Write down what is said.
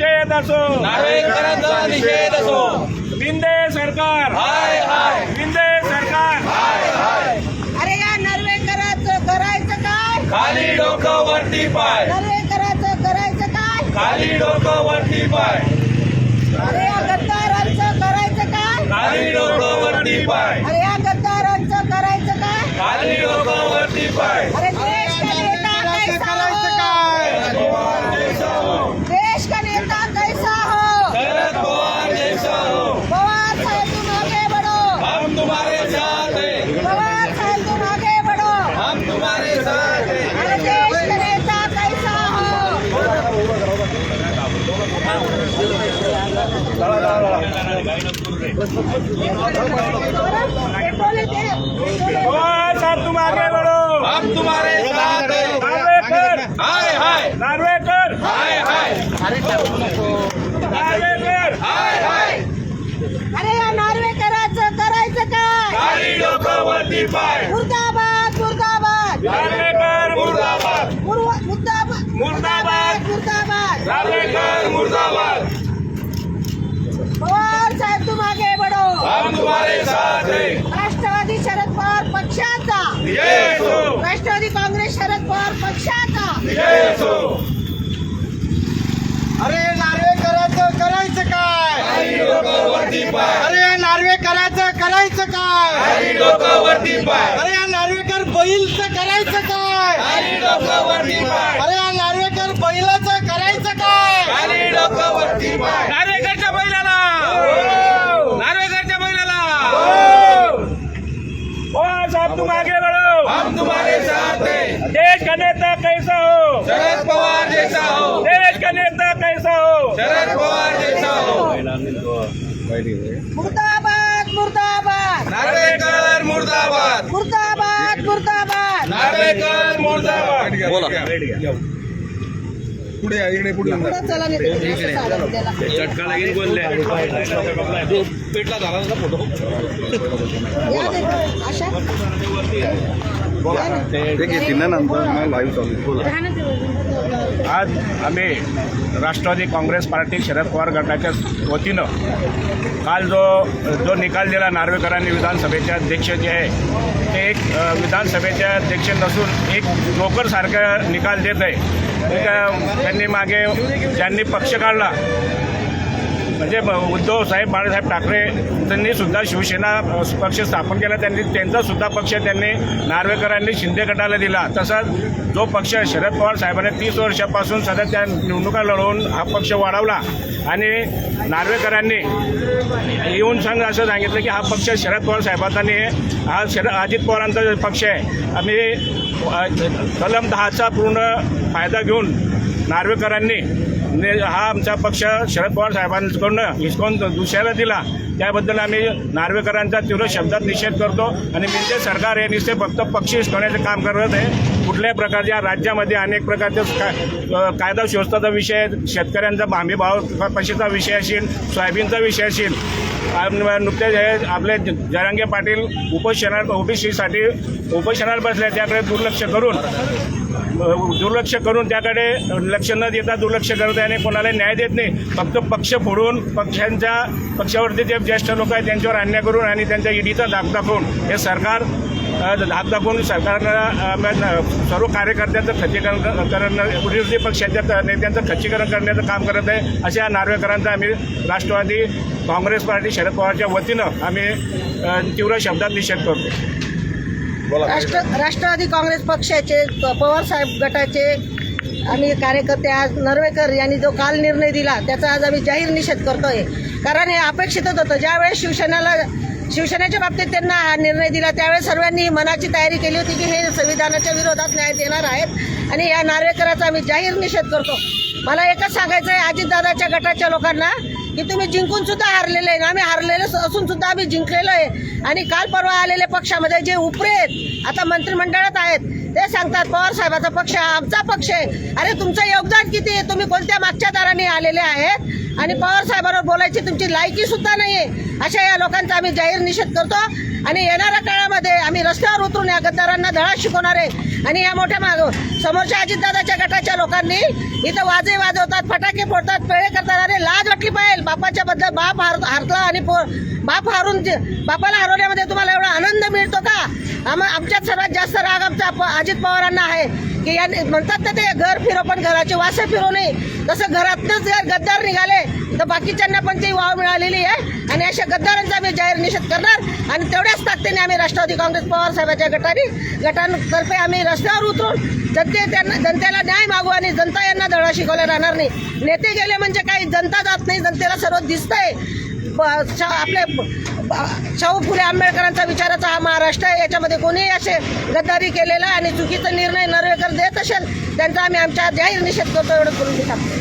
निषेध असो. नार्वेकरांचा निषेध असो. शिंदे सरकार. हाय हाय. शिंदे सरकार. अरे या नर्वेकराचं करायचं काय? खाली डोकं वरती पाय. नर्वेकराचं करायचं काय? खाली डोकं वरती पाय. अरे या गद्दारांचं करायचं काय? खाली डोकं वरती पाय अरे या गद्दारांचं करायचं काय खाली डोकं वरती पाय अरे देश का नेता कैसा हो देश का नेता कैसा हो शरद पवार जैसा हो पवार साहेब तुम आगे बढ़ो हम तुम्हारे साथ हैं पवार साहेब तुम आगे बढ़ो हम तुम्हारे साथ हैं अरे देश का नेता कैसा हो तुम आगे बढ़ो हम तुम्हारे साथ नार्वेकर हाय हाय नार्वेकर हाय हाय नार्वेकर हाय हाय अरे या नार्वेकराचं करायचं काय? खाली डोकं वरती पाय मुर्दाबाद मुर्दाबाद नार्वेकर मुर्दाबाद मुर्वा- मुर्दाबाद मुर्दाबाद. मुर्दाबाद नार्वेकर मुर्दाबाद पवार साहेब तुम आगे बढ़ो हम तुम्हारे साथ हैं राष्ट्रवादी शरद पवार पक्षाचा जय हो राष्ट्रवादी काँग्रेस शरद पवार पक्षाचा जय हो अरे नार्वेकरांचं करायचं काय? वरती पाय. अरे या नार्वेकरांचं करायचं काय? वरती पाय. अरे या नार्वेकर बैलचं करायचं काय खाली डोकं वरती पाय अरे या नार्वेकर बैलाचं करायचं काय खाली डोकं वरती पाय नार्वेकरच्या बैलाला नार्वेकरच्या बैलाला पवार साहब तुम आगे बढ़ो हम तुम्हारे साथ हैं देश का नेता कैसा हो शरद पवार जैसा हो देश का नेता कैसा हो? शरद पवार जैसा हो। मुर्दाबाद मुर्दाबाद। नार्वेकर मुर्दाबाद। मुर्दाबाद मुर्दाबाद। नार्वेकर मुर्दाबाद। पुढं चला नाही तर इकडे चालत त्याला. या दे. आशा. आज आम्ही राष्ट्रवादी काँग्रेस पार्टी शरद पवार गटाच्या वतीनं काल जो जो निकाल दिला नार्वेकरांनी विधानसभेचे अध्यक्ष जे आहे ते एक विधानसभेचे अध्यक्ष नसून एक नोकरसारखा निकाल देत आहे. एक, त्यांनी मागे ज्यांनी पक्ष काढला म्हणजे उद्धव साहेब बाळासाहेब ठाकरे त्यांनी सुद्धा शिवसेना पक्ष स्थापन केला. त्यांनी त्यांचा सुद्धा पक्ष त्यांनी नार्वेकरांनी शिंदे गटाला दिला. तसाच जो पक्ष शरद पवार साहेबांनी तीस वर्षापासून सध्या त्या निवडणुका लढवून हा पक्ष वाढवला. आणि नार्वेकरांनी येऊन सांग असं सांगितलं की हा पक्ष शरद पवार साहेबांचा हा शरद अजित पवारांचा पक्ष आहे. आम्ही कलम दहाचा पूर्ण फायदा घेऊन नार्वेकरांनी हा आमचा पक्ष शरद पवार साहेबांकडून हिसकावून दुसऱ्याला दिला. त्याबद्दल आम्ही नार्वेकरांचा तीव्र शब्दात निषेध करतो आणि म्हणजे सरकार हे नुसते फक्त पक्ष हिसकवण्याचं काम करत आहे. कुठल्याही प्रकारच्या राज्यामध्ये अनेक प्रकारचे कायदा सुव्यवस्थेचा विषय आहे, शेतकऱ्यांचा हमी भाव कपाशीचा विषय असेल सोयाबीनचा विषय असेल. नुकत्याच नुकतेच हे आपले ज- जरांगे पाटील उपोषणात ओबीसीसाठी उपोषणात बसले त्याकडे दुर्लक्ष करून दुर्लक्ष करून त्याकडे लक्ष न देता दुर्लक्ष करत आहे आणि कोणाला न्याय देत नाही. फक्त पक्ष फोडून पक्षांच्या पक्षावरती जे ज्येष्ठ लोक आहेत त्यांच्यावर अन्याय करून आणि त्यांच्या ईडीचा धाक दाखवून हे सरकार दाखवून सरकारनं सर्व कार्यकर्त्यांचं खच्चीकरण करणं विरोधी पक्षाच्या त- नेत्यांचं खच्चीकरण करण्याचं काम करत आहे. अशा नार्वेकरांचा आम्ही राष्ट्रवादी काँग्रेस पार्टी शरद पवारच्या वतीनं आम्ही तीव्र शब्दात निषेध करतो. राष्ट्र राष्ट्रवादी काँग्रेस पक्षाचे प- पवार साहेब गटाचे आम्ही कार्यकर्ते आज नर्वेकर यांनी जो काल निर्णय दिला त्याचा आज आम्ही जाहीर निषेध करतोय. कारण हे अपेक्षितच होतं. ज्यावेळेस शिवसेनेला शिवसेनेच्या बाबतीत त्यांना हा निर्णय दिला. त्यावेळेस सर्वांनी मनाची तयारी केली होती की हे संविधानाच्या विरोधात न्याय देणार आहेत. आणि या नार्वेकराचा आम्ही जाहीर निषेध करतो. मला एकच सांगायचं आहे अजितदादाच्या गटाच्या लोकांना की तुम्ही जिंकून सुद्धा हारलेले आहे. आम्ही हारलेले असून सुद्धा आम्ही जिंकलेलो आहे. आणि काल परवा आलेले पक्षामध्ये जे उपरे आहेत आता मंत्रिमंडळात आहेत ते सांगतात पवार साहेबाचा पक्ष आमचा पक्ष आहे. अरे तुमचं योगदान किती आहे? तुम्ही कोणत्या मागच्या दाराने आलेले आहेत? आणि पवार साहेबांवर बोलायची तुमची लायकी सुद्धा नाही आहे अशा या लोकांचा आम्ही जाहीर निषेध करतो. आणि येणाऱ्या काळामध्ये आम्ही रस्त्यावर उतरून या गद्दारांना धडा शिकवणार आहे. आणि या मोठ्या माग समोरच्या अजितदादाच्या गटाच्या लोकांनी इथं वाजे वाजवतात फटाके फोडतात पेळे करतात अरे लाज वाटली पाहिजे. बापाच्या बद्दल बाप हार हारला आणि बाप हारून बापाला हरवल्यामध्ये तुम्हाला एवढा आनंद मिळतो का? आम आमच्यात सर्वात जास्त राग आमचा प- अजित पवारांना आहे. की यांनी म्हणतात ना ते घर फिरो पण घराचे वासे फिरू नये. तसं घरातनंच जर गद्दार निघाले तर बाकीच्यांना पण ती वाव मिळालेली आहे. आणि अशा गद्दारांचा आम्ही जाहीर निषेध करणार. आणि तेवढ्याच ताकदीने आम्ही राष्ट्रवादी काँग्रेस पवार साहेबाच्या गटाने गटांतर्फे आम्ही रस्त्यावर उतरून जनते त्यांना जनतेला न्याय मागू आणि जनता यांना धडा शिकवला राहणार नाही. नेते गेले म्हणजे काही जनता जात नाही जनतेला सर्व दिसतंय. आहे शा- आपले ब- शाहू फुले आंबेडकरांचा विचाराचा हा महाराष्ट्र आहे. याच्यामध्ये कोणीही असे गद्दारी केलेला आणि चुकीचा निर्णय नरवेकर देत असेल त्यांचा आम्ही आमच्या जाहीर निषेध करतो एवढं करून घेतात